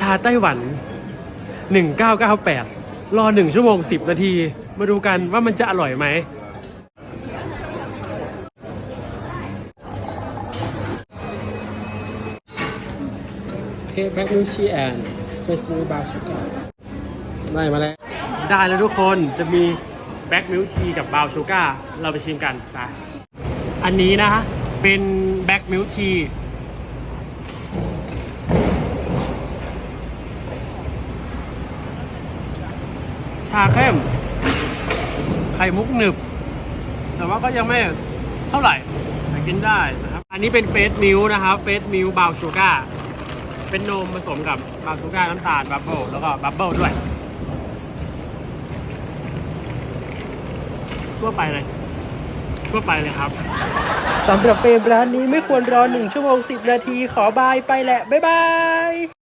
ชาไต้หวัน 1998 รอ 1 ชั่วโมง 10 นาที มาดูกันว่ามันจะอร่อยไหมโอเคแบล็กมิลชีแอนด์เฟสมิลบาร์ชูการ์ได้มาแล้ว ได้แล้วทุกคนจะมีแบล็กมิลทีกับบราวน์ชูการ์เราไปชิมกันนะอันนี้นะฮะเป็นแบล็กมิลทีาเข้ม ไข่มุกหนึบ แต่ว่าก็ยังไม่เท่าไหร่แต่กินได้นะครับ อันนี้เป็นเฟสมิลนะครับเฟสมิลบาวชูการ์เป็นนมผสมกับบาวชูการ์น้ำตาลบับเบิลแล้วก็บับเบิลด้วยทั่วไปเลยทั่วไปเลยครับสำหรับเฟรมร้านนี้ไม่ควรรอ1ชั่วโมง10นาทีขอบายไปแหละ บ๊ายบาย